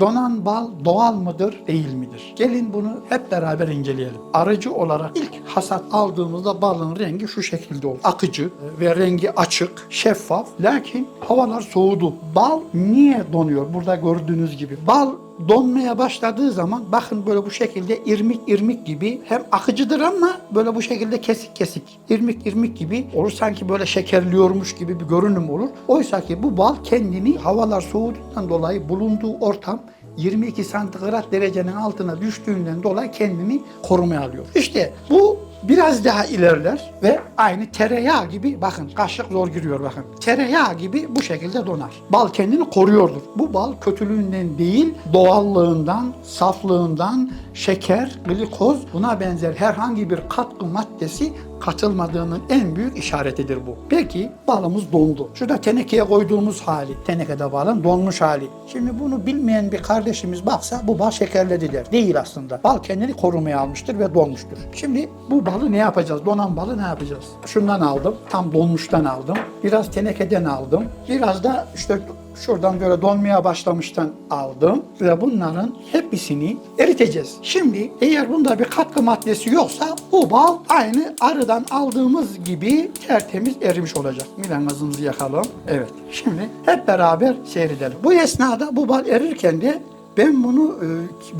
donan bal doğal mıdır, değil midir? Gelin bunu hep beraber inceleyelim. Aracı olarak ilk hasat aldığımızda balın rengi şu şekilde olur. Akıcı ve rengi açık, şeffaf. Lakin havalar soğudu. Bal niye donuyor? Burada gördüğünüz gibi. Bal donmaya başladığı zaman bakın böyle bu şekilde irmik irmik gibi hem akıcıdır ama böyle bu şekilde kesik kesik irmik irmik gibi olur sanki böyle şekerliyormuş gibi bir görünüm olur. Oysa ki bu bal kendini havalar soğuduğundan dolayı bulunduğu ortam 22 santigrat derecenin altına düştüğünden dolayı kendini korumaya alıyor. İşte bu biraz daha ilerler ve aynı tereyağı gibi bakın kaşık zor giriyor bakın. Tereyağı gibi bu şekilde donar. Bal kendini koruyordur. Bu bal kötülüğünden değil doğallığından, saflığından, şeker, glikoz buna benzer herhangi bir katkı maddesi katılmadığının en büyük işaretidir bu. Peki balımız dondu. Şurada tenekeye koyduğumuz hali, tenekede balın donmuş hali. Şimdi bunu bilmeyen bir kardeşimiz baksa bu bal şekerledi der. Değil aslında. Bal kendini korumaya almıştır ve donmuştur. Şimdi bu balı ne yapacağız? Donan balı ne yapacağız? Şundan aldım. Tam donmuştan aldım. Biraz tenekeden aldım. Biraz da işte şuradan böyle donmaya başlamıştan aldım ve bunların hepsini eriteceğiz. Şimdi eğer bunda bir katkı maddesi yoksa bu bal aynı arıdan aldığımız gibi tertemiz erimiş olacak. Milan gazımızı yakalım. Evet. Şimdi hep beraber seyredelim. Bu esnada bu bal erirken de ben bunu e,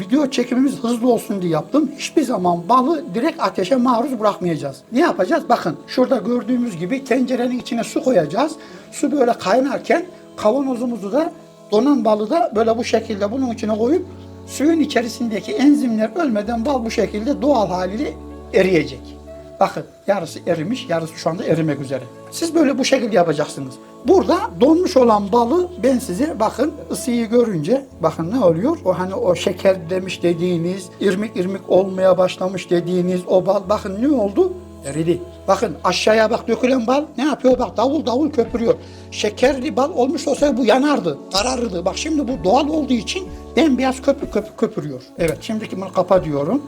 video çekimimiz hızlı olsun diye yaptım. Hiçbir zaman balı direkt ateşe maruz bırakmayacağız. Ne yapacağız? Bakın şurada gördüğümüz gibi tencerenin içine su koyacağız. Su böyle kaynarken kavanozumuzu da donan balı da böyle bu şekilde bunun içine koyup suyun içerisindeki enzimler ölmeden bal bu şekilde doğal haliyle eriyecek. Bakın yarısı erimiş, yarısı şu anda erimek üzere. Siz böyle bu şekilde yapacaksınız. Burada donmuş olan balı ben size bakın ısıyı görünce bakın ne oluyor? O hani o şeker demiş dediğiniz, irmik irmik olmaya başlamış dediğiniz o bal bakın ne oldu? Eridi. Bakın aşağıya bak dökülen bal ne yapıyor? Bak davul davul köpürüyor. Şekerli bal olmuş olsa bu yanardı, kararırdı. Bak şimdi bu doğal olduğu için bembeyaz köpür köpür köpürüyor. Evet şimdiki bunu kapa diyorum.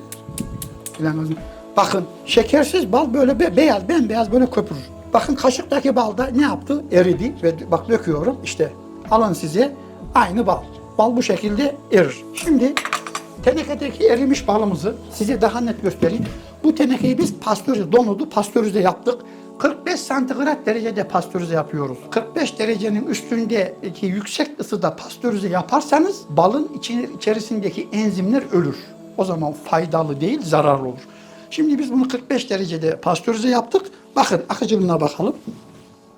Bakın şekersiz bal böyle be- beyaz, bembeyaz böyle köpürür. Bakın kaşıktaki bal da ne yaptı? Eridi ve bak döküyorum işte alın size aynı bal. Bal bu şekilde erir. Şimdi tenekedeki erimiş balımızı size daha net göstereyim. Bu tenekeyi biz pastörize, donudu pastörize yaptık. 45 santigrat derecede pastörize yapıyoruz. 45 derecenin üstündeki yüksek ısıda pastörize yaparsanız balın içerisindeki enzimler ölür. O zaman faydalı değil, zararlı olur. Şimdi biz bunu 45 derecede pastörize yaptık. Bakın akıcılığına bakalım.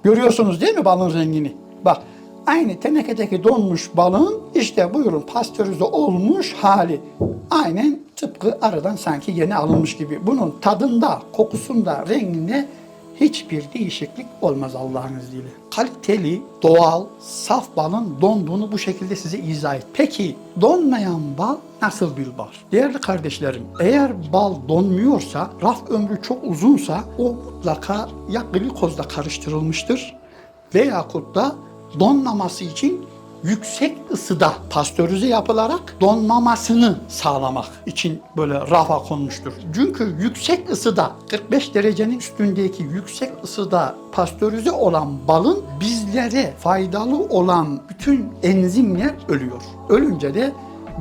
Görüyorsunuz değil mi balın rengini? Bak aynı tenekedeki donmuş balın işte buyurun pastörize olmuş hali. Aynen tıpkı aradan sanki yeni alınmış gibi. Bunun tadında, kokusunda, renginde hiçbir değişiklik olmaz Allah'ın izniyle. Kaliteli, doğal, saf balın donduğunu bu şekilde size izah et. Peki donmayan bal nasıl bir bal? Değerli kardeşlerim, eğer bal donmuyorsa, raf ömrü çok uzunsa o mutlaka ya glikozla karıştırılmıştır veyahut da donmaması için yüksek ısıda pastörize yapılarak donmamasını sağlamak için böyle rafa konmuştur. Çünkü yüksek ısıda 45 derecenin üstündeki yüksek ısıda pastörize olan balın bizlere faydalı olan bütün enzimler ölüyor. Ölünce de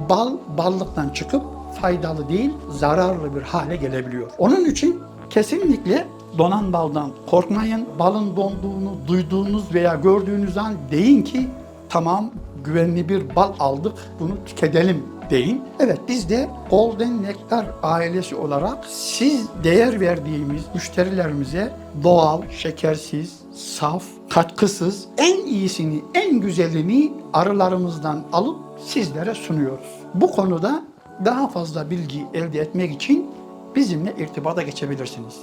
bal ballıktan çıkıp faydalı değil zararlı bir hale gelebiliyor. Onun için kesinlikle donan baldan korkmayın. Balın donduğunu duyduğunuz veya gördüğünüz an deyin ki tamam güvenli bir bal aldık bunu tüketelim deyin. Evet biz de Golden Nectar ailesi olarak siz değer verdiğimiz müşterilerimize doğal, şekersiz, saf, katkısız en iyisini, en güzelini arılarımızdan alıp sizlere sunuyoruz. Bu konuda daha fazla bilgi elde etmek için bizimle irtibata geçebilirsiniz.